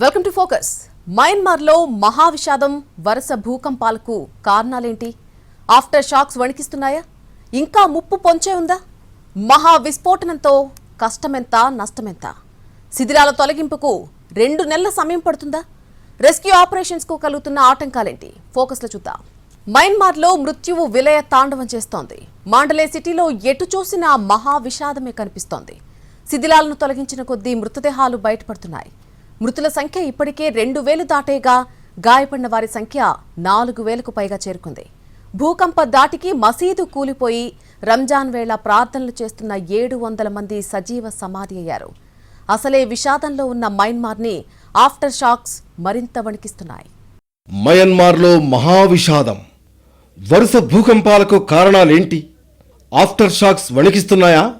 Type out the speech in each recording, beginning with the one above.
Welcome to focus మయన్మార్లో మహావిషాదం వరుస భూకంపాలకు కారణాలేంటి? ఆఫ్టర్ షాక్స్ వణికిస్తున్నాయా? ఇంకా ముప్పు పొంచే ఉందా? మహా విస్ఫోటనంతో కష్టమెంత నష్టమెంత? శిథిలాల తొలగింపుకు రెండు నెలల సమయం పడుతుందా? రెస్క్యూ ఆపరేషన్స్కు కలుగుతున్న ఆటంకాలేంటి? ఫోకస్లో చూద్దాం. మయన్మార్లో మృత్యువు విలయ తాండవం చేస్తోంది. మాండలే సిటీలో ఎటు చూసినా మహా విషాదమే కనిపిస్తోంది. శిథిలాలను తొలగించిన కొద్దీ మృతదేహాలు బయటపడుతున్నాయి. మృతుల సంఖ్య ఇప్పటికే రెండు వేలు దాటేగా గాయపడిన వారి సంఖ్య నాలుగు వేలకు పైగా చేరుకుంది. భూకంప దాటికి మసీదు కూలిపోయి రంజాన్ వేళ ప్రార్థనలు చేస్తున్న ఏడు వందల మంది సజీవ సమాధి అయ్యారు. అసలే విషాదంలో ఉన్న మయన్మార్ని ఆఫ్టర్ షాక్స్ మరింత వణికిస్తున్నాయి. మయన్మార్లో మహావిషాదం. వరుస భూకంపాలకు కారణాలేంటి? ఆఫ్టర్ షాక్స్ వణికిస్తున్నాయా?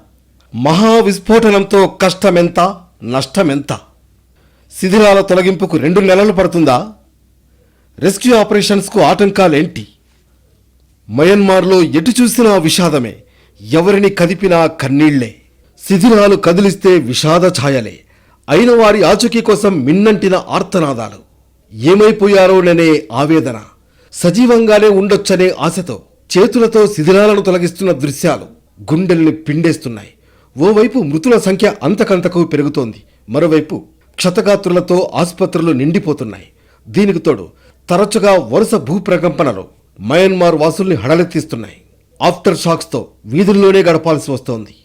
మహా విస్ఫోటనంతో కష్టమెంత నష్టమెంత? శిథిలాల తొలగింపుకు రెండు నెలలు పడుతుందా? రెస్క్యూ ఆపరేషన్స్కు ఆటంకాలేంటి? మయన్మార్లో ఎటు చూసినా విషాదమే ఎవరిని కదిపినా కన్నీళ్ళే. శిథిలాలు కదిలిస్తే విషాద ఛాయలే. అయిన వారి ఆచూకీ కోసం మిన్నంటిన ఆర్తనాదాలు. ఏమైపోయారోననే ఆవేదన. సజీవంగానే ఉండొచ్చనే ఆశతో చేతులతో శిథిలాలను తొలగిస్తున్న దృశ్యాలు గుండెల్ని పిండేస్తున్నాయి. ఓవైపు మృతుల సంఖ్య అంతకంతకు పెరుగుతోంది. మరోవైపు క్షతగాత్రులతో ఆసుపత్రులు నిండిపోతున్నాయి. దీనికి తోడు తరచుగా వరుస భూప్రకంపనలు మయన్మార్ వాసుల్ని హడలెత్తిస్తున్నాయి. ఆఫ్టర్ షాక్స్తో వీధుల్లోనే గడపాల్సి వస్తోంది.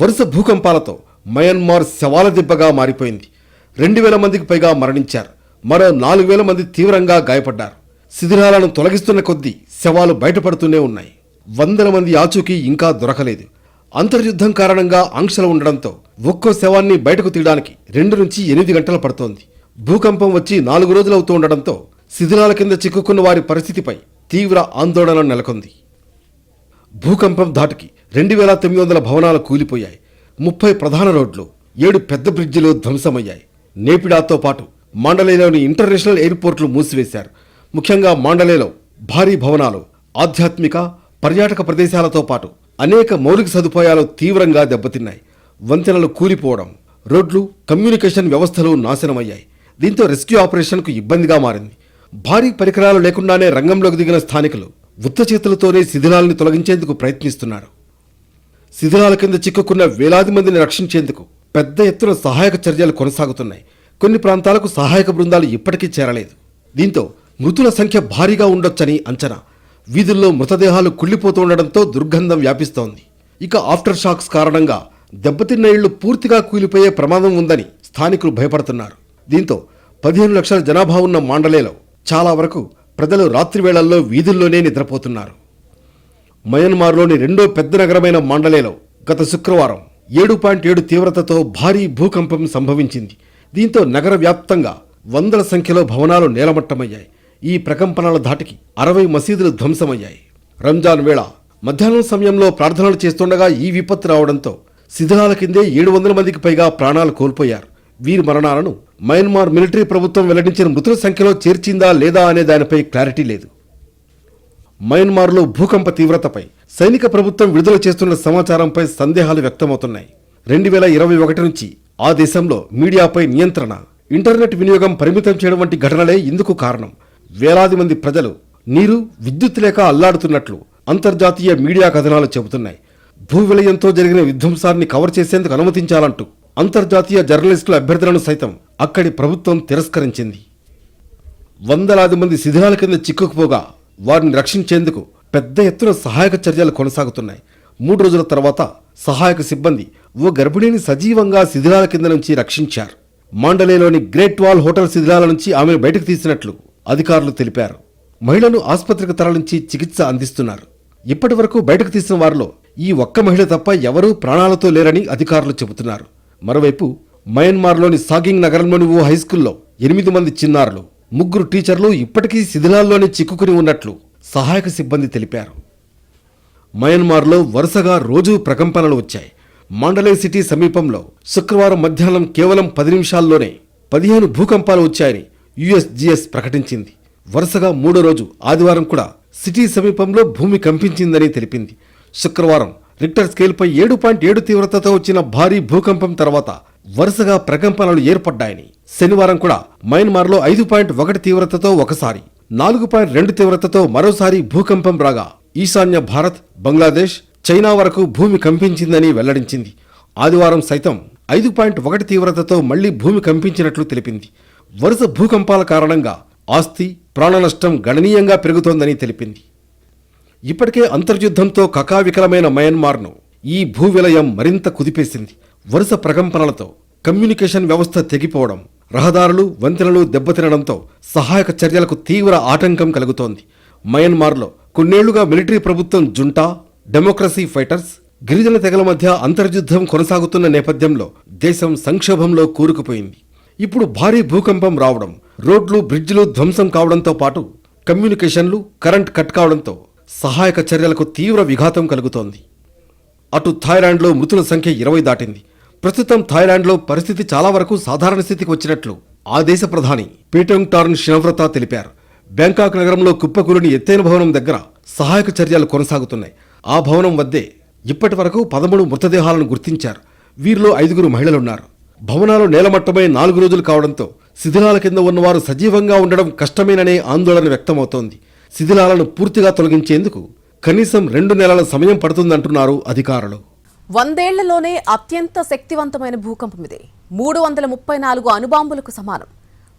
వరుస భూకంపాలతో మయన్మార్ శవాల దిబ్బగా మారిపోయింది. రెండు వేల మందికి పైగా మరణించారు. మరో నాలుగు వేల మంది తీవ్రంగా గాయపడ్డారు. శిథిలాలను తొలగిస్తున్న కొద్దీ శవాలు బయటపడుతూనే ఉన్నాయి. వందల మంది ఆచూకీ ఇంకా దొరకలేదు. అంతర్యుద్ధం కారణంగా ఆంక్షలు ఉండడంతో ఒక్కో శవాన్ని బయటకు తీయడానికి రెండు నుంచి ఎనిమిది గంటలు పడుతోంది. భూకంపం వచ్చి నాలుగు రోజులు అవుతూ ఉండడంతో శిథిలాల కింద చిక్కుకున్న వారి పరిస్థితిపై తీవ్ర ఆందోళన నెలకొంది. భూకంపం ధాటికి రెండు వేల తొమ్మిది వందల భవనాలు కూలిపోయాయి. ముప్పై ప్రధాన రోడ్లు ఏడు పెద్ద బ్రిడ్జిలు ధ్వంసమయ్యాయి. నేపిడాతో పాటు మాండలేలోని ఇంటర్నేషనల్ ఎయిర్పోర్ట్లు మూసివేశారు. ముఖ్యంగా మాండలేలో భారీ భవనాలు ఆధ్యాత్మిక పర్యాటక ప్రదేశాలతో పాటు అనేక మౌలిక సదుపాయాలు తీవ్రంగా దెబ్బతిన్నాయి. వంతెనలు కూలిపోవడం రోడ్లు కమ్యూనికేషన్ వ్యవస్థలు నాశనమయ్యాయి. దీంతో రెస్క్యూ ఆపరేషన్కు ఇబ్బందిగా మారింది. భారీ పరికరాలు లేకుండానే రంగంలోకి దిగిన స్థానికులు ఉత్త చేతులతోనే తొలగించేందుకు ప్రయత్నిస్తున్నారు. శిథిలాల కింద చిక్కుకున్న వేలాది మందిని రక్షించేందుకు పెద్ద ఎత్తున సహాయక చర్యలు కొనసాగుతున్నాయి. కొన్ని ప్రాంతాలకు సహాయక బృందాలు ఇప్పటికీ చేరలేదు. దీంతో మృతుల సంఖ్య భారీగా ఉండొచ్చని అంచనా. వీధుల్లో మృతదేహాలు కుళ్ళిపోతుండడంతో దుర్గంధం వ్యాపిస్తోంది. ఇక ఆఫ్టర్ షాక్స్ కారణంగా దెబ్బతిన్న ఇళ్ళు పూర్తిగా కూలిపోయే ప్రమాదం ఉందని స్థానికులు భయపడుతున్నారు. దీంతో పదిహేను లక్షల జనాభా ఉన్న మాండలేలో చాలా వరకు ప్రజలు రాత్రి వేళల్లో వీధుల్లోనే నిద్రపోతున్నారు. మయన్మార్లోని రెండో పెద్ద నగరమైన మాండలేలో గత శుక్రవారం ఏడు పాయింట్ ఏడు తీవ్రతతో భారీ భూకంపం సంభవించింది. దీంతో నగర వ్యాప్తంగా వందల సంఖ్యలో భవనాలు నేలమట్టమయ్యాయి. ఈ ప్రకంపనల ధాటికి అరవై మసీదులు ధ్వంసమయ్యాయి. రంజాన్ వేళ మధ్యాహ్నం సమయంలో ప్రార్థనలు చేస్తుండగా ఈ విపత్తు రావడంతో శిథిలాల కిందే ఏడు వందల మందికి పైగా ప్రాణాలు కోల్పోయారు. వీరి మరణాలను మయన్మార్ మిలిటరీ ప్రభుత్వం వెల్లడించిన మృతుల సంఖ్యలో చేర్చిందా లేదా అనే దానిపై క్లారిటీ లేదు. మయన్మార్లో భూకంప తీవ్రతపై సైనిక ప్రభుత్వం విడుదల చేస్తున్న సమాచారంపై సందేహాలు వ్యక్తమవుతున్నాయి. రెండు వేల ఇరవై ఒకటి నుంచి ఆ దేశంలో మీడియాపై నియంత్రణ ఇంటర్నెట్ వినియోగం పరిమితం చేయడం వంటి ఘటనలే ఇందుకు కారణం. వేలాది మంది ప్రజలు నీరు విద్యుత్ లేక అల్లాడుతున్నట్లు అంతర్జాతీయ మీడియా కథనాలు చెబుతున్నాయి. భూ విలయంతో జరిగిన విధ్వంసాన్ని కవర్ చేసేందుకు అనుమతించాలంటూ అంతర్జాతీయ జర్నలిస్టుల అభ్యర్థనను సైతం అక్కడి ప్రభుత్వం తిరస్కరించింది. వందలాది మంది శిథిలాల కింద చిక్కుకుపోగా వారిని రక్షించేందుకు పెద్ద ఎత్తున సహాయక చర్యలు కొనసాగుతున్నాయి. మూడు రోజుల తర్వాత సహాయక సిబ్బంది ఓ గర్భిణిని సజీవంగా శిథిలాల కింద నుంచి రక్షించారు. మాండలేలోని గ్రేట్ వాల్ హోటల్ శిథిలాల నుంచి ఆమెను బయటకు తీసినట్లు అధికారులు తెలిపారు. మహిళను ఆసుపత్రికి తరలించి చికిత్స అందిస్తున్నారు. ఇప్పటి వరకు బయటకు తీసిన వారిలో ఈ ఒక్క మహిళ తప్ప ఎవరూ ప్రాణాలతో లేరని అధికారులు చెబుతున్నారు. మరోవైపు మయన్మార్లోని సాగింగ్ నగరంలోని ఓ హైస్కూల్లో ఎనిమిది మంది చిన్నారులు ముగ్గురు టీచర్లు ఇప్పటికీ శిథిలాల్లోనే చిక్కుకుని ఉన్నట్లు సహాయక సిబ్బంది తెలిపారు. మయన్మార్లో వరుసగా రోజూ ప్రకంపనలు వచ్చాయి. మాండలే సిటీ సమీపంలో శుక్రవారం మధ్యాహ్నం కేవలం పది నిమిషాల్లోనే పదిహేను భూకంపాలు వచ్చాయని యుఎస్జిఎస్ ప్రకటించింది. వరుసగా మూడో రోజు ఆదివారం కూడా సిటీ సమీపంలో భూమి కంపించిందని తెలిపింది. శుక్రవారం రిక్టర్ స్కేల్పై ఏడు పాయింట్ ఏడు తీవ్రతతో వచ్చిన భారీ భూకంపం తర్వాత వరుసగా ప్రకంపనలు ఏర్పడ్డాయని. శనివారం కూడా మయన్మార్లో ఐదు పాయింట్ ఒకటి తీవ్రతతో ఒకసారి నాలుగు పాయింట్ రెండు తీవ్రతతో మరోసారి భూకంపం రాగా ఈశాన్య భారత్ బంగ్లాదేశ్ చైనా వరకు భూమి కంపించిందని వెల్లడించింది. ఆదివారం సైతం ఐదు పాయింట్ ఒకటి తీవ్రతతో మళ్ళీ భూమి కంపించినట్లు తెలిపింది. వరుస భూకంపాల కారణంగా ఆస్తి ప్రాణ నష్టం గణనీయంగా పెరుగుతోందని తెలిపింది. ఇప్పటికే అంతర్యుద్ధంతో కకావికలమైన మయన్మార్ను ఈ భూ విలయం మరింత కుదిపేసింది. వరుస ప్రకంపనలతో కమ్యూనికేషన్ వ్యవస్థ తెగిపోవడం రహదారులు వంతెనలు దెబ్బతినడంతో సహాయక చర్యలకు తీవ్ర ఆటంకం కలుగుతోంది. మయన్మార్లో కొన్నేళ్ళుగా మిలిటరీ ప్రభుత్వం జుంటా డెమోక్రసీ ఫైటర్స్ గిరిజన తెగల మధ్య అంతర్యుద్ధం కొనసాగుతున్న నేపథ్యంలో దేశం సంక్షోభంలో కూరుకుపోయింది. ఇప్పుడు భారీ భూకంపం రావడం రోడ్లు బ్రిడ్జిలు ధ్వంసం కావడంతో పాటు కమ్యూనికేషన్లు కరెంట్ కట్ కావడంతో సహాయక చర్యలకు తీవ్ర విఘాతం కలుగుతోంది. అటు థాయిలాండ్లో మృతుల సంఖ్య ఇరవై దాటింది. ప్రస్తుతం థాయిలాండ్లో పరిస్థితి చాలా వరకు సాధారణ స్థితికి వచ్చినట్లు ఆ దేశ ప్రధాని పీటంగ్ టార్న్ షినవ్రత తెలిపారు. బ్యాంకాక్ నగరంలో కుప్పకూలిని ఎత్తైన భవనం దగ్గర సహాయక చర్యలు కొనసాగుతున్నాయి. ఆ భవనం వద్దే ఇప్పటి వరకు పదమూడు మృతదేహాలను గుర్తించారు. వీరిలో ఐదుగురు మహిళలున్నారు. భవనాలు నేలమట్టమై నాలుగు రోజులు కావడంతో శిథిలాల కింద ఉన్నవారు సజీవంగా ఉండడం కష్టమేననే ఆందోళన వ్యక్తమవుతోంది. శిథిలాలను పూర్తిగా తొలగించేందుకు కనీసం రెండు నెలల సమయం పడుతుందంటున్నారు అధికారులు. వందేళ్ళలోనే అత్యంత శక్తివంతమైన భూకంపం ఇది. మూడు వందల ముప్పై నాలుగు అణుబాంబులకు సమానం.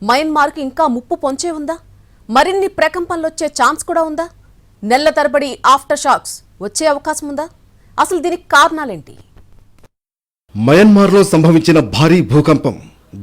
మయన్మార్కు ఇంకా ముప్పు పొంచే ఉందా? మరిన్ని ప్రకంపనలొచ్చే ఛాన్స్ కూడా ఉందా? నెలల తరబడి ఆఫ్టర్ షాక్స్ వచ్చే అవకాశం ఉందా? అసలు దీనికి కారణాలేంటి? మయన్మార్లో సంభవించిన భారీ భూకంపం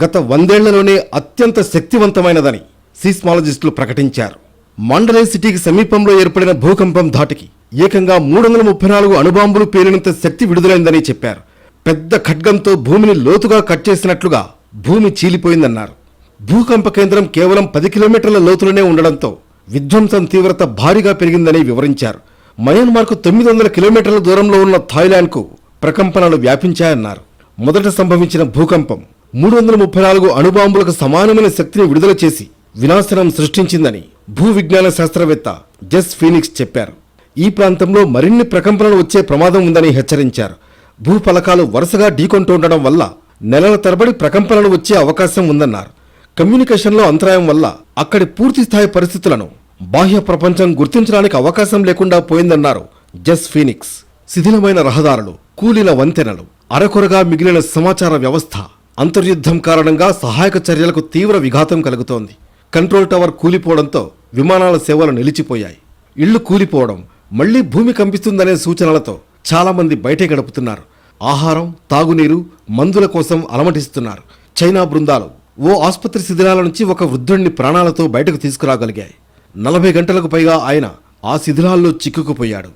గత వందేళ్ళలోనే అత్యంత శక్తివంతమైనదని సీస్మాలజిస్టులు ప్రకటించారు. మండలే సిటీకి సమీపంలో ఏర్పడిన భూకంపం ధాటికి ఏకంగా మూడు వందల ముప్పై నాలుగు అణుబాంబులు పేలినంత శక్తి విడుదలైందని చెప్పారు. పెద్ద ఖడ్గంతో భూమిని లోతుగా కట్ చేసినట్లుగా భూమి చీలిపోయిందన్నారు. భూకంప కేంద్రం కేవలం పది కిలోమీటర్ల లోతులోనే ఉండడంతో విధ్వంసం తీవ్రత భారీగా పెరిగిందని వివరించారు. మయన్మార్కు తొమ్మిది వందల కిలోమీటర్ల దూరంలో ఉన్న థాయిలాండ్కు ప్రకంపనలు వ్యాపించాయన్నారు. మొదట సంభవించిన భూకంపం మూడు వందల ముప్పై నాలుగు అణుబాంబులకు సమానమైన శక్తిని విడుదల చేసి వినాశనం సృష్టించిందని భూ విజ్ఞాన శాస్త్రవేత్త జెస్ ఫీనిక్స్ చెప్పారు. ఈ ప్రాంతంలో మరిన్ని ప్రకంపనలు వచ్చే ప్రమాదం ఉందని హెచ్చరించారు. భూఫలకాలు వరుసగా ఢీకొంటుండడం వల్ల నెలల తరబడి ప్రకంపనలు వచ్చే అవకాశం ఉందన్నారు. కమ్యూనికేషన్లో అంతరాయం వల్ల అక్కడి పూర్తిస్థాయి పరిస్థితులను బాహ్య ప్రపంచం గుర్తించడానికి అవకాశం లేకుండా పోయిందన్నారు జస్ ఫీనిక్స్. శిథిలమైన రహదారులు కూలీల వంతెనలు అరకొరగా మిగిలిన సమాచార వ్యవస్థ అంతర్యుద్ధం కారణంగా సహాయక చర్యలకు తీవ్ర విఘాతం కలుగుతోంది. కంట్రోల్ టవర్ కూలిపోవడంతో విమానాల సేవలు నిలిచిపోయాయి. ఇళ్ళు కూలిపోవడం మళ్ళీ భూమి కంపిస్తుందనే సూచనలతో చాలామంది బయటే గడుపుతున్నారు. ఆహారం తాగునీరు మందుల కోసం అలమటిస్తున్నారు. చైనా బృందాలు ఓ ఆసుపత్రి శిథిలాల నుంచి ఒక వృద్ధుడిని ప్రాణాలతో బయటకు తీసుకురాగలిగాయి. నలభై గంటలకు పైగా ఆయన ఆ శిథిలాల్లో చిక్కుకుపోయాడు.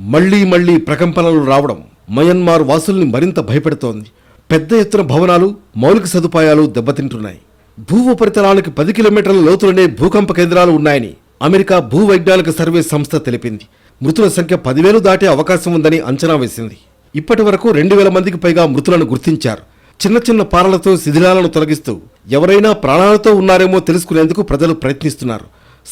మళ్ళీ మళ్ళీ ప్రకంపనలు రావడం మయన్మార్ వాసుల్ని మరింత భయపెడుతోంది. పెద్ద ఎత్తున భవనాలు మౌలిక సదుపాయాలు దెబ్బతింటున్నాయి. భూ ఉపరితలాలకు పది కిలోమీటర్ల లోతులోనే భూకంప కేంద్రాలు ఉన్నాయని అమెరికా భూ వైజ్ఞానిక సర్వే సంస్థ తెలిపింది. మృతుల సంఖ్య పదివేలు దాటే అవకాశం ఉందని అంచనా వేసింది. ఇప్పటి వరకు రెండు వేల మందికి పైగా మృతులను గుర్తించారు. చిన్న చిన్న పారలతో శిథిలాలను తొలగిస్తూ ఎవరైనా ప్రాణాలతో ఉన్నారేమో తెలుసుకునేందుకు ప్రజలు ప్రయత్నిస్తున్నారు.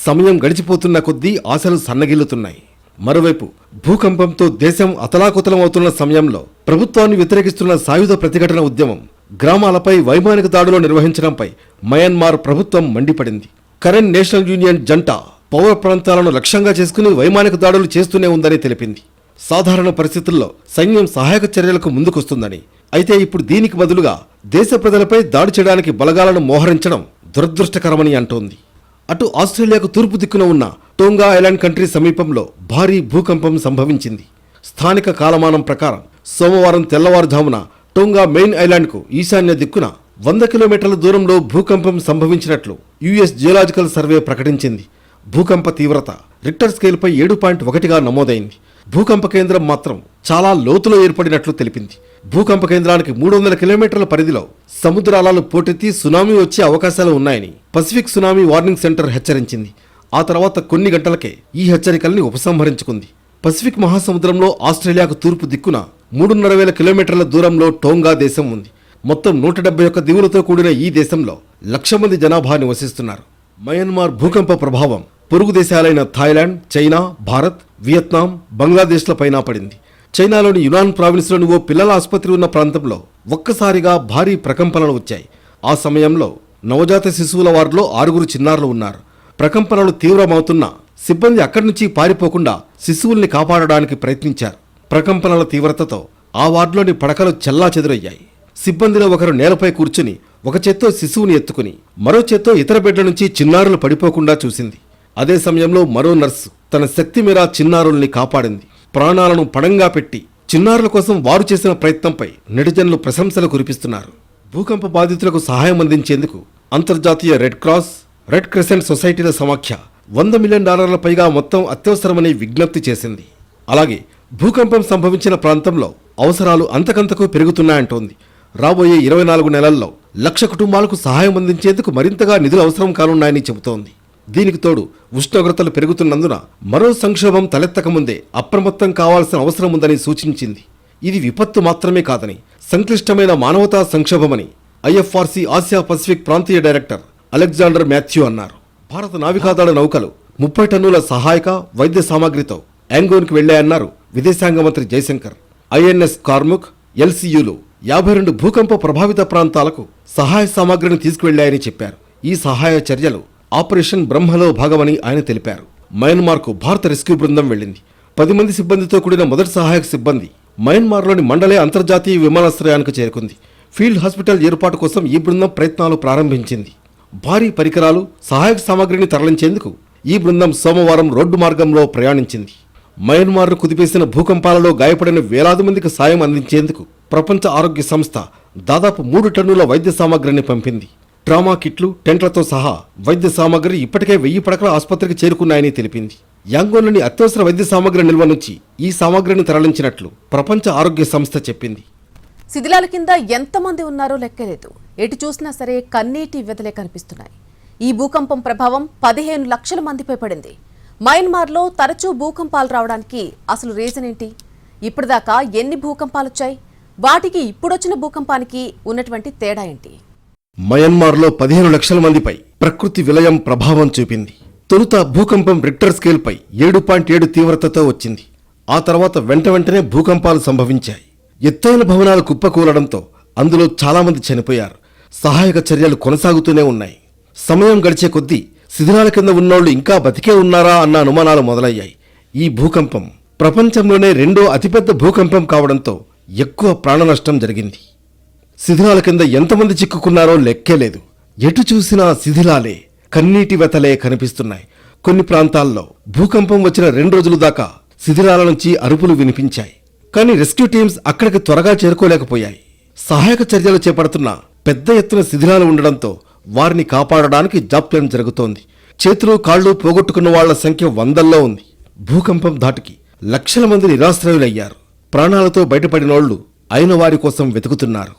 సమయం గడిచిపోతున్న కొద్దీ ఆశలు సన్నగిల్లుతున్నాయి. మరోవైపు భూకంపంతో దేశం అతలాకుతలమవుతున్న సమయంలో ప్రభుత్వాన్ని వ్యతిరేకిస్తున్న సాయుధ ప్రతిఘటన ఉద్యమం గ్రామాలపై వైమానిక దాడులు నిర్వహించడంపై మయన్మార్ ప్రభుత్వం మండిపడింది. కరెన్ నేషనల్ యూనియన్ జంట పౌర ప్రాంతాలను లక్ష్యంగా చేసుకుని వైమానిక దాడులు చేస్తూనే ఉందని తెలిపింది. సాధారణ పరిస్థితుల్లో సైన్యం సహాయక చర్యలకు ముందుకొస్తుందని అయితే ఇప్పుడు దీనికి బదులుగా దేశ ప్రజలపై దాడి చేయడానికి బలగాలను మోహరించడం దురదృష్టకరమని అంటోంది. అటు ఆస్ట్రేలియాకు తూర్పు దిక్కున ఉన్న టోంగా ఐలాండ్ కంట్రీ సమీపంలో భారీ భూకంపం సంభవించింది. స్థానిక కాలమానం ప్రకారం సోమవారం తెల్లవారుజామున టోంగా మెయిన్ ఐలాండ్కు ఈశాన్య దిక్కున వంద కిలోమీటర్ల దూరంలో భూకంపం సంభవించినట్లు యుఎస్ జియోలాజికల్ సర్వే ప్రకటించింది. భూకంప తీవ్రత రిక్టర్ స్కేల్పై ఏడు పాయింట్ ఒకటిగా నమోదైంది. భూకంప కేంద్రం మాత్రం చాలా లోతులో ఏర్పడినట్లు తెలిపింది. భూకంప కేంద్రానికి మూడు వందల కిలోమీటర్ల పరిధిలో సముద్రాలను పోటెత్తి సునామీ వచ్చే అవకాశాలు ఉన్నాయని పసిఫిక్ సునామీ వార్నింగ్ సెంటర్ హెచ్చరించింది. ఆ తర్వాత కొన్ని గంటలకే ఈ హెచ్చరికల్ని ఉపసంహరించుకుంది. పసిఫిక్ మహాసముద్రంలో ఆస్ట్రేలియాకు తూర్పు దిక్కున మూడున్నర వేల కిలోమీటర్ల దూరంలో టోంగా దేశం ఉంది. మొత్తం నూట డెబ్బై ఒక్క దీవులతో కూడిన ఈ దేశంలో లక్ష మంది జనాభా నివసిస్తున్నారు. మయన్మార్ భూకంప ప్రభావం పొరుగు దేశాలైన థాయిలాండ్ చైనా భారత్ వియత్నాం బంగ్లాదేశ్లపైన పడింది. చైనాలోని యునాన్ ప్రావిన్స్లోని ఓ పిల్లల ఆసుపత్రి ఉన్న ప్రాంతంలో ఒక్కసారిగా భారీ ప్రకంపనలు వచ్చాయి. ఆ సమయంలో నవజాత శిశువుల వార్డులో ఆరుగురు చిన్నారులు ఉన్నారు. ప్రకంపనలు తీవ్రమవుతున్న సిబ్బంది అక్కడి నుంచి పారిపోకుండా శిశువుల్ని కాపాడడానికి ప్రయత్నించారు. ప్రకంపనల తీవ్రతతో ఆ వార్డులోని పడకలు చెల్లా చెదురయ్యాయి సిబ్బందిలో ఒకరు నేలపై కూర్చుని ఒక చేత్తో శిశువుని ఎత్తుకుని మరో చేత్తో ఇతర బెడ్ల నుంచి చిన్నారులు పడిపోకుండా చూసింది. అదే సమయంలో మరో నర్సు తన శక్తి మేర చిన్నారుల్ని కాపాడింది. ప్రాణాలను పడంగా పెట్టి చిన్నారుల కోసం వారు చేసిన ప్రయత్నంపై నెటిజన్లు ప్రశంసలు కురిపిస్తున్నారు. భూకంప బాధితులకు సహాయం అందించేందుకు అంతర్జాతీయ రెడ్ క్రాస్ రెడ్ క్రెసెంట్ సొసైటీల సమాఖ్య వంద మిలియన్ డాలర్ల పైగా మొత్తం అత్యవసరమని విజ్ఞప్తి చేసింది. అలాగే భూకంపం సంభవించిన ప్రాంతంలో అవసరాలు అంతకంతకు పెరుగుతున్నాయంటోంది. రాబోయే ఇరవై నాలుగు నెలల్లో లక్ష కుటుంబాలకు సహాయం అందించేందుకు మరింతగా నిధులు అవసరం కానున్నాయని చెబుతోంది. దీనికి తోడు ఉష్ణోగ్రతలు పెరుగుతున్నందున మరో సంక్షోభం తలెత్తకముందే అప్రమత్తం కావాల్సిన అవసరం ఉందని సూచించింది. ఇది విపత్తు మాత్రమే కాదని సంక్లిష్టమైన మానవతా సంక్షోభమని ఐఎఫ్ఆర్సీ ఆసియా పసిఫిక్ ప్రాంతీయ డైరెక్టర్ అలెగ్జాండర్ మాథ్యూ అన్నారు. భారత నావికాదళ నౌకలు ముప్పై టన్నుల సహాయక వైద్య సామాగ్రితో యాంగోన్కి వెళ్ళాయన్నారు విదేశాంగ మంత్రి జయశంకర్. ఐఎన్ఎస్ కార్ముక్ ఎల్సీయూలు యాభై రెండు భూకంప ప్రభావిత ప్రాంతాలకు సహాయ సామాగ్రిని తీసుకువెళ్ళాయని చెప్పారు. ఈ సహాయ చర్యలు ఆపరేషన్ బ్రహ్మలో భాగమని ఆయన తెలిపారు. మయన్మార్కు భారత రెస్క్యూ బృందం వెళ్ళింది. పది మంది సిబ్బందితో కూడిన మొదటి సహాయక సిబ్బంది మయన్మార్లోని మండలే అంతర్జాతీయ విమానాశ్రయానికి చేరుకుంది. ఫీల్డ్ హాస్పిటల్ ఏర్పాటు కోసం ఈ బృందం ప్రయత్నాలు ప్రారంభించింది. భారీ పరికరాలు సహాయక సామాగ్రిని తరలించేందుకు ఈ బృందం సోమవారం రోడ్డు మార్గంలో ప్రయాణించింది. మయన్మార్ను కుదిపేసిన భూకంపాలలో గాయపడిన వేలాది మందికి సాయం అందించేందుకు ప్రపంచ ఆరోగ్య సంస్థ దాదాపు మూడు టన్నుల వైద్య సామాగ్రిని పంపింది. ట్రామా కిట్లు టెంట్లతో సహా వైద్య సామాగ్రి ఇప్పటికే వెయ్యి పడకల ఆసుపత్రికి చేరుకున్నాయని తెలిపింది. యాంగోన్లోని అత్యవసర వైద్య సామాగ్రి నిల్వ నుంచి ఈ సామాగ్రిని తరలించినట్లు ప్రపంచ ఆరోగ్య సంస్థ చెప్పింది. శిథిలాల కింద ఎంతమంది ఉన్నారో లెక్కలేదు ఎటు చూసినా సరే కన్నీటి వెదలే కనిపిస్తున్నాయి. ఈ భూకంపం ప్రభావం పదిహేను లక్షల మందిపై పడింది. మయన్మార్లో తరచూ భూకంపాలు రావడానికి అసలు రీజన్ ఏంటి? ఇప్పటిదాకా ఎన్ని భూకంపాలు వచ్చాయి వాటికి ఇప్పుడొచ్చిన భూకంపానికి ఉన్నటువంటి తేడా ఏంటి? మయన్మార్లో పదిహేను లక్షల మందిపై ప్రకృతి విలయం ప్రభావం చూపింది. తొలుత భూకంపం రిక్టర్ స్కేల్పై ఏడు పాయింట్ ఏడు తీవ్రతతో వచ్చింది. ఆ తర్వాత వెంట వెంటనే భూకంపాలు సంభవించాయి. ఎత్తైన భవనాలు కుప్పకూలడంతో అందులో చాలా మంది చనిపోయారు. సహాయక చర్యలు కొనసాగుతూనే ఉన్నాయి. సమయం గడిచే కొద్దీ శిథిలాల కింద ఉన్నోళ్ళు ఇంకా బతికే ఉన్నారా అన్న అనుమానాలు మొదలయ్యాయి. ఈ భూకంపం ప్రపంచంలోనే రెండో అతిపెద్ద భూకంపం కావడంతో ఎక్కువ ప్రాణనష్టం జరిగింది. శిథిరాల కింద ఎంతమంది చిక్కుకున్నారో లెక్కే లేదు. ఎటు చూసినా శిథిలాలే కన్నీటి వెతలే కనిపిస్తున్నాయి. కొన్ని ప్రాంతాల్లో భూకంపం వచ్చిన రెండు రోజులు దాకా శిథిలాల నుంచి అరుపులు వినిపించాయి. కానీ రెస్క్యూ టీమ్స్ అక్కడికి త్వరగా చేరుకోలేకపోయాయి. సహాయక చర్యలు చేపడుతున్న పెద్ద ఎత్తున శిథిలాలు ఉండడంతో వారిని కాపాడడానికి జాప్యం జరుగుతోంది. చేతులు కాళ్ళు పోగొట్టుకున్న వాళ్ళ సంఖ్య వందల్లో ఉంది. భూకంపం ధాటికి లక్షల మంది నిరాశ్రయులయ్యారు. ప్రాణాలతో బయటపడినోళ్ళు అయిన వారి కోసం వెతుకుతున్నారు.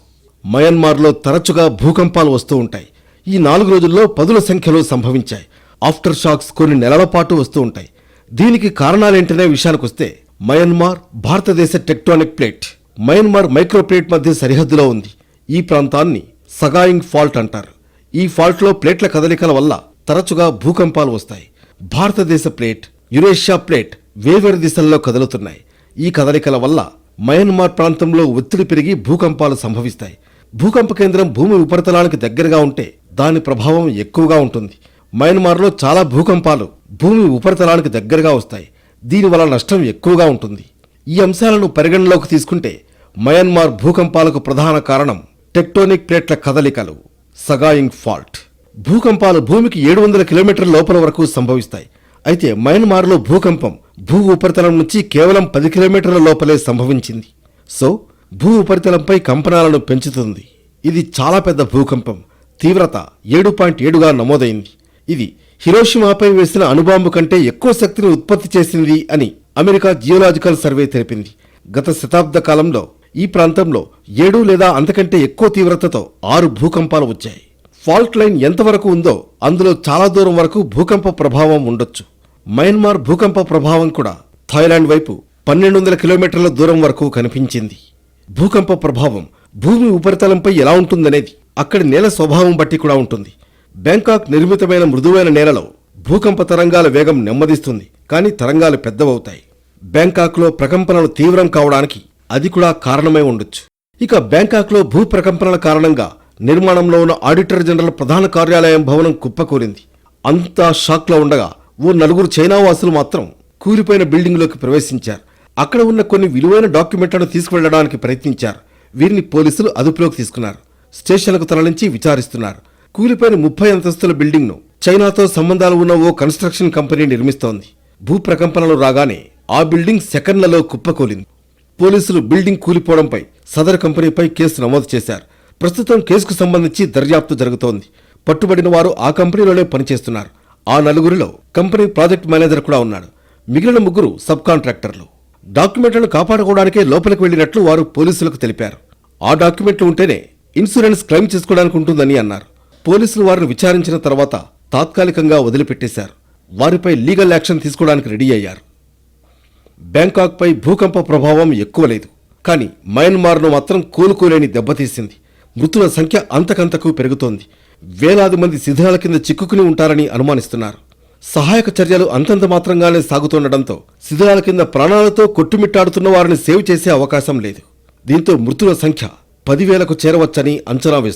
మయన్మార్లో తరచుగా భూకంపాలు వస్తూ ఉంటాయి. ఈ నాలుగు రోజుల్లో పదుల సంఖ్యలో సంభవించాయి. ఆఫ్టర్ షాక్స్ కొన్ని నెలల పాటు వస్తూ ఉంటాయి. దీనికి కారణాలేంటనే విషయానికొస్తే మయన్మార్ భారతదేశ టెక్టానిక్ ప్లేట్ మయన్మార్ మైక్రోప్లేట్ మధ్య సరిహద్దులో ఉంది. ఈ ప్రాంతాన్ని సగాయింగ్ ఫాల్ట్ అంటారు. ఈ ఫాల్ట్లో ప్లేట్ల కదలికల వల్ల తరచుగా భూకంపాలు వస్తాయి. భారతదేశ ప్లేట్ యురేషియా ప్లేట్ వేవేరు దిశల్లో కదులుతున్నాయి. ఈ కదలికల వల్ల మయన్మార్ ప్రాంతంలో ఒత్తిడి పెరిగి భూకంపాలు సంభవిస్తాయి. భూకంప కేంద్రం భూమి ఉపరితలానికి దగ్గరగా ఉంటే దాని ప్రభావం ఎక్కువగా ఉంటుంది. మయన్మార్లో చాలా భూకంపాలు భూమి ఉపరితలానికి దగ్గరగా వస్తాయి. దీనివల్ల నష్టం ఎక్కువగా ఉంటుంది. ఈ అంశాలను పరిగణలోకి తీసుకుంటే మయన్మార్ భూకంపాలకు ప్రధాన కారణం టెక్టోనిక్ ప్లేట్ల కదలికలు సగాయింగ్ ఫాల్ట్. భూకంపాలు భూమికి ఏడు వందల కిలోమీటర్ల లోపల వరకు సంభవిస్తాయి. అయితే మయన్మార్లో భూకంపం భూ ఉపరితలం నుంచి కేవలం పది కిలోమీటర్ల లోపలే సంభవించింది. సో భూ ఉపరితలంపై కంపనాలను పెంచుతుంది. ఇది చాలా పెద్ద భూకంపం. తీవ్రత ఏడు పాయింట్ ఏడుగా నమోదైంది. ఇది హిరోషిమాపై వేసిన అణుబాంబు కంటే ఎక్కువ శక్తిని ఉత్పత్తి చేసింది అని అమెరికా జియోలాజికల్ సర్వే తెలిపింది. గత శతాబ్ద కాలంలో ఈ ప్రాంతంలో ఏడు లేదా అంతకంటే ఎక్కువ తీవ్రతతో ఆరు భూకంపాలు వచ్చాయి. ఫాల్ట్ లైన్ ఎంతవరకు ఉందో అందులో చాలా దూరం వరకు భూకంప ప్రభావం ఉండొచ్చు. మయన్మార్ భూకంప ప్రభావం కూడా థాయిలాండ్ వైపు పన్నెండు వందల కిలోమీటర్ల దూరం వరకు కనిపించింది. భూకంప ప్రభావం భూమి ఉపరితలంపై ఎలా ఉంటుందనేది అక్కడి నేల స్వభావం బట్టి కూడా ఉంటుంది. బ్యాంకాక్ నిర్మితమైన మృదువైన నేలలో భూకంప తరంగాల వేగం నెమ్మదిస్తుంది కానీ తరంగాలు పెద్దవవుతాయి. బ్యాంకాక్లో ప్రకంపనలు తీవ్రం కావడానికి అది కూడా కారణమై ఉండొచ్చు. ఇక బ్యాంకాక్లో భూ ప్రకంపనల కారణంగా నిర్మాణంలో ఉన్న ఆడిటర్ జనరల్ ప్రధాన కార్యాలయం భవనం కుప్పకూలింది. అంతా షాక్లో ఉండగా ఓ నలుగురు చైనా వాసులు మాత్రం కూలిపోయిన బిల్డింగ్లోకి ప్రవేశించారు. అక్కడ ఉన్న కొన్ని విలువైన డాక్యుమెంట్లను తీసుకువెళ్ళడానికి ప్రయత్నించారు. వీరిని పోలీసులు అదుపులోకి తీసుకున్నారు. స్టేషన్లకు తరలించి విచారిస్తున్నారు. కూలిపోయిన ముప్పై అంతస్తుల బిల్డింగ్ను చైనాతో సంబంధాలు ఉన్న ఓ కన్స్ట్రక్షన్ కంపెనీ నిర్మిస్తోంది. భూ ప్రకంపనలు రాగానే ఆ బిల్డింగ్ సెకండ్లలో కుప్పకూలింది. పోలీసులు బిల్డింగ్ కూలిపోవడంపై సదర్ కంపెనీపై కేసు నమోదు చేశారు. ప్రస్తుతం కేసుకు సంబంధించి దర్యాప్తు జరుగుతోంది. పట్టుబడిన వారు ఆ కంపెనీలోనే పనిచేస్తున్నారు. ఆ నలుగురిలో కంపెనీ ప్రాజెక్ట్ మేనేజర్ కూడా ఉన్నాడు. మిగిలిన ముగ్గురు సబ్ కాంట్రాక్టర్లు డాక్యుమెంట్లను కాపాడుకోవడానికే లోపలికి వెళ్ళినట్లు వారు పోలీసులకు తెలిపారు. ఆ డాక్యుమెంట్లు ఉంటేనే ఇన్సూరెన్స్ క్లెయిమ్ చేసుకోవడానికి ఉంటుందని అన్నారు. పోలీసులు వారిని విచారించిన తర్వాత తాత్కాలికంగా వదిలిపెట్టేశారు. వారిపై లీగల్ యాక్షన్ తీసుకోవడానికి రెడీ అయ్యారు. బ్యాంకాక్పై భూకంప ప్రభావం ఎక్కువ లేదు. కానీ మయన్మార్ను మాత్రం కోలుకోలేని దెబ్బతీసింది మృతుల సంఖ్య అంతకంతకు పెరుగుతోంది. వేలాది మంది శిథిలాల కింద చిక్కుకుని ఉంటారని అనుమానిస్తున్నారు. సహాయక చర్యలు అంతంత మాత్రంగానే సాగుతుండటంతో శిథిలాల కింద ప్రాణాలతో కొట్టుమిట్టాడుతున్న వారిని సేవ్ చేసే అవకాశం లేదు. దీంతో మృతుల సంఖ్య పదివేలకు చేరవచ్చని అంచనా వేస్తున్నారు